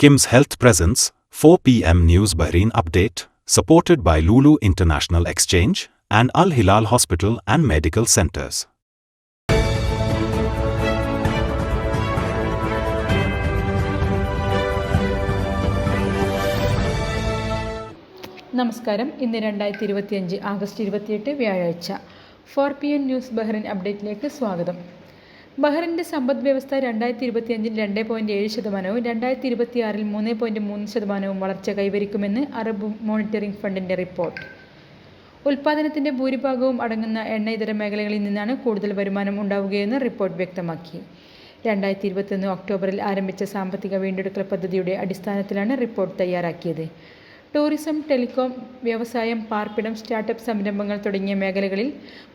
Kim's Health Presence, 4 p.m. News Bahrain Update, supported by Lulu International Exchange and Al Hilal Hospital and Medical Centers. നമസ്കാരം ഇന്ന് രണ്ടായിരത്തി ഇരുപത്തിയഞ്ച് August ഇരുപത്തിയെട്ട് വ്യാഴാഴ്ച four P N news Bahrain അപ്ഡേറ്റിലേക്ക് സ്വാഗതം ബഹ്റിന്റെ സമ്പദ് വ്യവസ്ഥ രണ്ടായിരത്തി ഇരുപത്തിയഞ്ചിൽ രണ്ട് പോയിന്റ് ഏഴ് ശതമാനവും രണ്ടായിരത്തി ഇരുപത്തിയാറിൽ മൂന്ന് പോയിന്റ് മൂന്ന് ശതമാനവും വളർച്ച കൈവരിക്കുമെന്ന് അറബ് മോണിറ്ററിംഗ് ഫണ്ടിന്റെ റിപ്പോർട്ട്. ഉൽപ്പാദനത്തിന്റെ ഭൂരിഭാഗവും അടങ്ങുന്ന എണ്ണ ഇതര മേഖലകളിൽ നിന്നാണ് കൂടുതൽ വരുമാനം ഉണ്ടാവുകയെന്ന് റിപ്പോർട്ട് വ്യക്തമാക്കി. രണ്ടായിരത്തി ഇരുപത്തൊന്ന് ഒക്ടോബറിൽ ആരംഭിച്ച സാമ്പത്തിക വീണ്ടെടുക്കൽ പദ്ധതിയുടെ അടിസ്ഥാനത്തിലാണ് റിപ്പോർട്ട് തയ്യാറാക്കിയത്. ടൂറിസം ടെലികോം വ്യവസായം പാർപ്പിടം സ്റ്റാർട്ടപ്പ് സംരംഭങ്ങൾ തുടങ്ങിയ മേഖലകളിൽ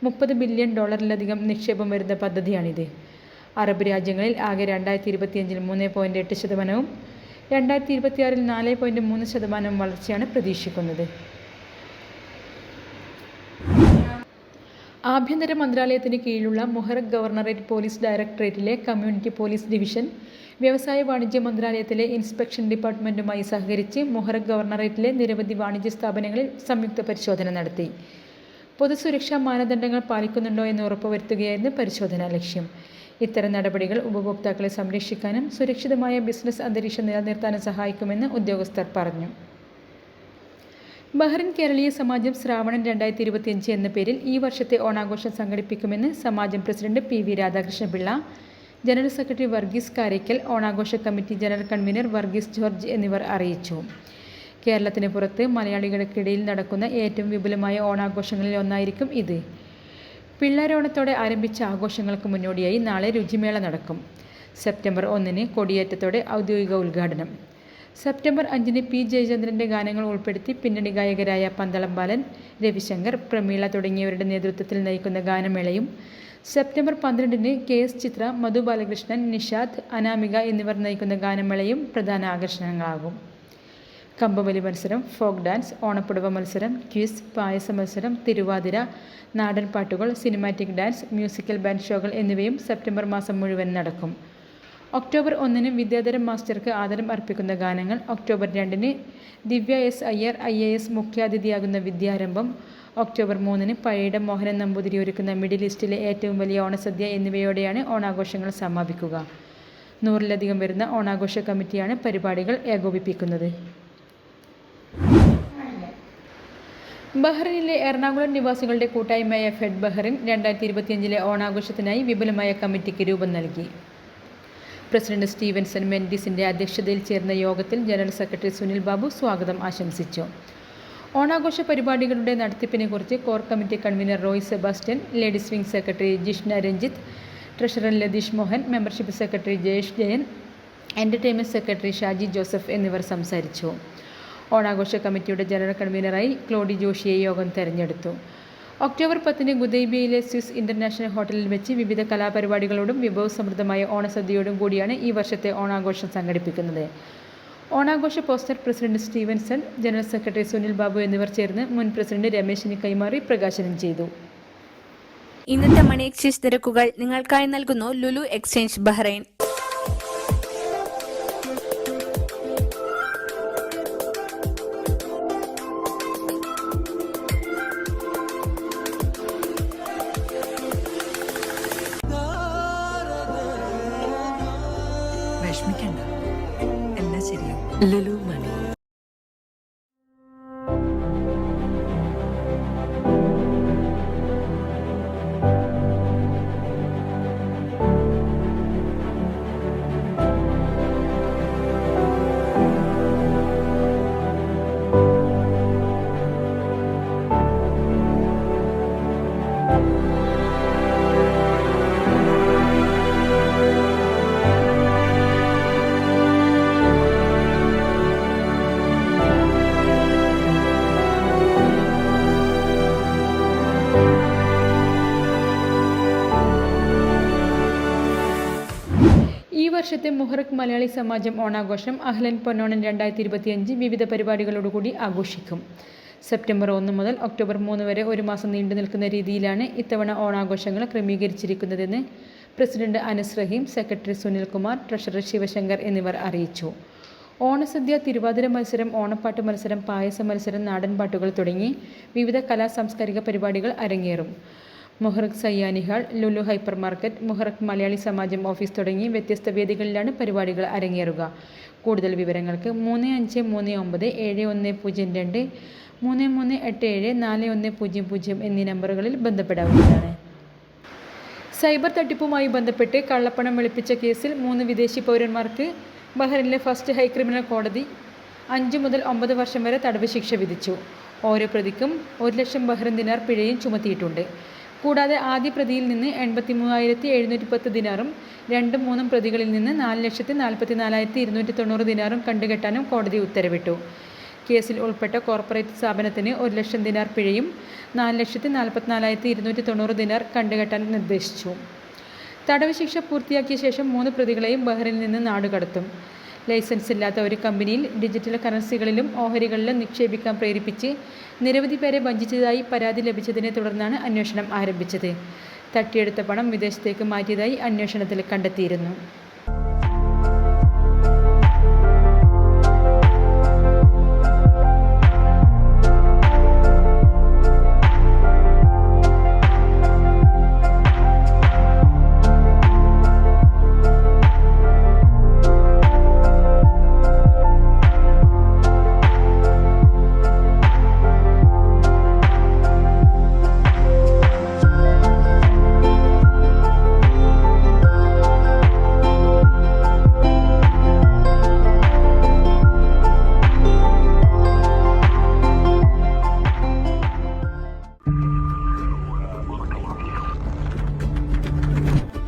മുപ്പത് ബില്യൺ ഡോളറിലധികം നിക്ഷേപം വരുന്ന പദ്ധതിയാണിത്. അറബ് രാജ്യങ്ങളിൽ ആകെ രണ്ടായിരത്തി ഇരുപത്തിയഞ്ചിൽ മൂന്ന് പോയിന്റ് എട്ട് ശതമാനവും രണ്ടായിരത്തി ഇരുപത്തിയാറിൽ നാല് പോയിന്റ് മൂന്ന് ശതമാനവും വളർച്ചയാണ് പ്രതീക്ഷിക്കുന്നത്. ആഭ്യന്തര മന്ത്രാലയത്തിന് കീഴിലുള്ള മുഹറക് ഗവർണറേറ്റ് പോലീസ് ഡയറക്ടറേറ്റിലെ കമ്മ്യൂണിറ്റി പോലീസ് ഡിവിഷൻ വ്യവസായ വാണിജ്യ മന്ത്രാലയത്തിലെ ഇൻസ്പെക്ഷൻ ഡിപ്പാർട്ട്മെന്റുമായി സഹകരിച്ച് മുഹറക് ഗവർണറേറ്റിലെ നിരവധി വാണിജ്യ സ്ഥാപനങ്ങളിൽ സംയുക്ത പരിശോധന നടത്തി. പൊതുസുരക്ഷാ മാനദണ്ഡങ്ങൾ പാലിക്കുന്നുണ്ടോ എന്ന് ഉറപ്പുവരുത്തുകയായിരുന്നു പരിശോധനാ ലക്ഷ്യം. ഇത്തരം നടപടികൾ ഉപഭോക്താക്കളെ സംരക്ഷിക്കാനും സുരക്ഷിതമായ ബിസിനസ് അന്തരീക്ഷം നിലനിർത്താനും സഹായിക്കുമെന്ന് ഉദ്യോഗസ്ഥർ പറഞ്ഞു. ബഹ്റിൻ കേരളീയ സമാജം ശ്രാവണൻ രണ്ടായിരത്തി ഇരുപത്തിയഞ്ച് എന്ന പേരിൽ ഈ വർഷത്തെ ഓണാഘോഷം സംഘടിപ്പിക്കുമെന്ന് സമാജം president P V Radhakrishnapillai general secretary Varghese Karaikal ഓണാഘോഷ committee general convener Varghese George എന്നിവർ അറിയിച്ചു. കേരളത്തിന് പുറത്ത് മലയാളികൾക്കിടയിൽ നടക്കുന്ന ഏറ്റവും വിപുലമായ ഓണാഘോഷങ്ങളിൽ ഒന്നായിരിക്കും ഇത്. പിള്ളേരോണത്തോടെ ആരംഭിച്ച ആഘോഷങ്ങൾക്ക് മുന്നോടിയായി നാളെ രുചിമേള നടക്കും. സെപ്റ്റംബർ ഒന്നിന് കൊടിയേറ്റത്തോടെ ഔദ്യോഗിക ഉദ്ഘാടനം. സെപ്റ്റംബർ അഞ്ചിന് പി ജയചന്ദ്രന്റെ ഗാനങ്ങൾ ഉൾപ്പെടുത്തി പിന്നണി ഗായകരായ പന്തളം ബാലൻ രവിശങ്കർ പ്രമീള തുടങ്ങിയവരുടെ നേതൃത്വത്തിൽ നയിക്കുന്ന ഗാനമേളയും സെപ്റ്റംബർ പന്ത്രണ്ടിന് കെ എസ് ചിത്ര മധു ബാലകൃഷ്ണൻ നിഷാദ് അനാമിക എന്നിവർ നയിക്കുന്ന ഗാനമേളയും പ്രധാന ആകർഷണങ്ങളാകും. കമ്പവലി മത്സരം ഫോക്ക് ഡാൻസ് ഓണപ്പുടവ മത്സരം ക്വിസ് പായസ മത്സരം തിരുവാതിര നാടൻ പാട്ടുകൾ സിനിമാറ്റിക് ഡാൻസ് മ്യൂസിക്കൽ ബാൻഡ് ഷോകൾ എന്നിവയും സെപ്റ്റംബർ മാസം മുഴുവൻ നടക്കും. ഒക്ടോബർ ഒന്നിന് വിദ്യാധരം മാസ്റ്റർക്ക് ആദരം അർപ്പിക്കുന്ന ഗാനങ്ങൾ ഒക്ടോബർ രണ്ടിന് Divya S Iyer I A S മുഖ്യാതിഥിയാകുന്ന Vidyarambham October മൂന്നിന് പഴയിടം മോഹനൻ നമ്പൂതിരി ഒരുക്കുന്ന മിഡിൽ ഈസ്റ്റിലെ ഏറ്റവും വലിയ ഓണസദ്യ എന്നിവയോടെയാണ് ഓണാഘോഷങ്ങൾ സമാപിക്കുക. നൂറിലധികം വരുന്ന ഓണാഘോഷ കമ്മിറ്റിയാണ് പരിപാടികൾ ഏകോപിപ്പിക്കുന്നത്. ബഹ്റിനിലെ എറണാകുളം നിവാസികളുടെ കൂട്ടായ്മയായ ഫെഡ് ബഹ്റിൻ രണ്ടായിരത്തി ഇരുപത്തിയഞ്ചിലെ ഓണാഘോഷത്തിനായി വിപുലമായ കമ്മിറ്റിക്ക് രൂപം നൽകി. പ്രസിഡന്റ് സ്റ്റീവൻസൺ മെൻഡിസിന്റെ അധ്യക്ഷതയിൽ ചേർന്ന യോഗത്തിൽ ജനറൽ സെക്രട്ടറി സുനിൽ ബാബു സ്വാഗതം ആശംസിച്ചു. ഓണാഘോഷ പരിപാടികളുടെ നടത്തിപ്പിനെക്കുറിച്ച് core committee convener Roy Sebastian ladies wing secretary Jishna Ranjith treasurer Latheesh Mohan membership secretary Jayesh Jayan entertainment secretary Shaji Joseph എന്നിവർ സംസാരിച്ചു. ഓണാഘോഷ കമ്മിറ്റിയുടെ ജനറൽ കൺവീനറായി ക്ലോഡി ജോഷിയെ യോഗം തെരഞ്ഞെടുത്തു. ഒക്ടോബർ പത്തിന് ഗുദൈബിയിലെ സ്വിസ് ഇന്റർനാഷണൽ ഹോട്ടലിൽ വെച്ച് വിവിധ കലാപരിപാടികളോടും വിഭവസമൃദ്ധമായ ഓണസദ്യയോടും കൂടിയാണ് ഈ വർഷത്തെ ഓണാഘോഷം സംഘടിപ്പിക്കുന്നത്. ഓണാഘോഷ poster president Stevenson general secretary Sunil Babu എന്നിവർ ചേർന്ന് മുൻ പ്രസിഡന്റ് രമേശിന് കൈമാറി പ്രകാശനം ചെയ്തു. ഇന്നത്തെ മണി എക്സ്ചേഞ്ച് നിരക്കുകൾ നിങ്ങൾക്കായി നൽകുന്നു ലുലു എക്സ്ചേഞ്ച് ബഹ്റൈൻ. ശരിയാവും. ലുലു മണി. വർഷത്തെ മുഹറക് മലയാളി സമാജം ഓണാഘോഷം അഹ്ലൻ പൊന്നോണൻ രണ്ടായിരത്തി ഇരുപത്തിയഞ്ച് വിവിധ പരിപാടികളോടുകൂടി ആഘോഷിക്കും. സെപ്റ്റംബർ ഒന്ന് മുതൽ ഒക്ടോബർ മൂന്ന് വരെ ഒരു മാസം നീണ്ടു നിൽക്കുന്ന രീതിയിലാണ് ഇത്തവണ ഓണാഘോഷങ്ങൾ ക്രമീകരിച്ചിരിക്കുന്നതെന്ന് president Anas Rahim secretary Sunilkumar treasurer Sivasankar എന്നിവർ അറിയിച്ചു. ഓണസദ്യ തിരുവാതിര മത്സരം ഓണപ്പാട്ട് മത്സരം പായസ മത്സരം നാടൻപാട്ടുകൾ തുടങ്ങി വിവിധ കലാ സാംസ്കാരിക പരിപാടികൾ അരങ്ങേറും. Muharraq Sayyani hall Lulu hypermarket Muharraq Malayali Samajam office തുടങ്ങി വ്യത്യസ്ത വേദികളിലാണ് പരിപാടികൾ അരങ്ങേറുക. കൂടുതൽ വിവരങ്ങൾക്ക് മൂന്ന് അഞ്ച് മൂന്ന് ഒമ്പത് ഏഴ് ഒന്ന് പൂജ്യം രണ്ട് മൂന്ന് മൂന്ന് എട്ട് ഏഴ് നാല് ഒന്ന് പൂജ്യം പൂജ്യം എന്നീ നമ്പറുകളിൽ ബന്ധപ്പെടാവുന്നതാണ്. സൈബർ തട്ടിപ്പുമായി ബന്ധപ്പെട്ട് കള്ളപ്പണം വെളുപ്പിച്ച കേസിൽ മൂന്ന് വിദേശി പൗരന്മാർക്ക് ബഹ്റിനിലെ ഫസ്റ്റ് ഹൈ ക്രിമിനൽ കോടതി അഞ്ച് മുതൽ ഒമ്പത് വർഷം വരെ തടവ് ശിക്ഷ വിധിച്ചു. ഓരോ പ്രതിക്കും ഒരു ലക്ഷം ബഹ്റിൻ ദിനാർ പിഴയും ചുമത്തിയിട്ടുണ്ട്. കൂടാതെ ആദ്യ പ്രതിയിൽ നിന്ന് എൺപത്തി മൂവായിരത്തി എഴുന്നൂറ്റി പത്ത് ദിനാറും രണ്ടും മൂന്നും പ്രതികളിൽ നിന്ന് നാല് ലക്ഷത്തി നാൽപ്പത്തി നാലായിരത്തി ഇരുന്നൂറ്റി തൊണ്ണൂറ് ദിനാറും കണ്ടുകെട്ടാനും കോടതി ഉത്തരവിട്ടു. കേസിൽ ഉൾപ്പെട്ട കോർപ്പറേറ്റ് സ്ഥാപനത്തിന് ഒരു ലക്ഷം ദിനാർ പിഴയും നാല് ലക്ഷത്തി നാൽപ്പത്തിനാലായിരത്തി ഇരുന്നൂറ്റി തൊണ്ണൂറ് ദിനാർ കണ്ടുകെട്ടാൻ നിർദ്ദേശിച്ചു. തടവ് ശിക്ഷ പൂർത്തിയാക്കിയ ശേഷം മൂന്ന് പ്രതികളെയും ബഹ്റിനിൽ നിന്ന് നാടുകടത്തും. ലൈസൻസ് ഇല്ലാത്ത ഒരു കമ്പനിയിൽ ഡിജിറ്റൽ കറൻസികളിലും ഓഹരികളിലും നിക്ഷേപിക്കാൻ പ്രേരിപ്പിച്ച് നിരവധി പേരെ വഞ്ചിച്ചതായി പരാതി ലഭിച്ചതിനെ തുടർന്നാണ് അന്വേഷണം ആരംഭിച്ചത്. തട്ടിയെടുത്ത പണം വിദേശത്തേക്ക് മാറ്റിയതായി അന്വേഷണത്തിൽ കണ്ടെത്തിയിരുന്നു.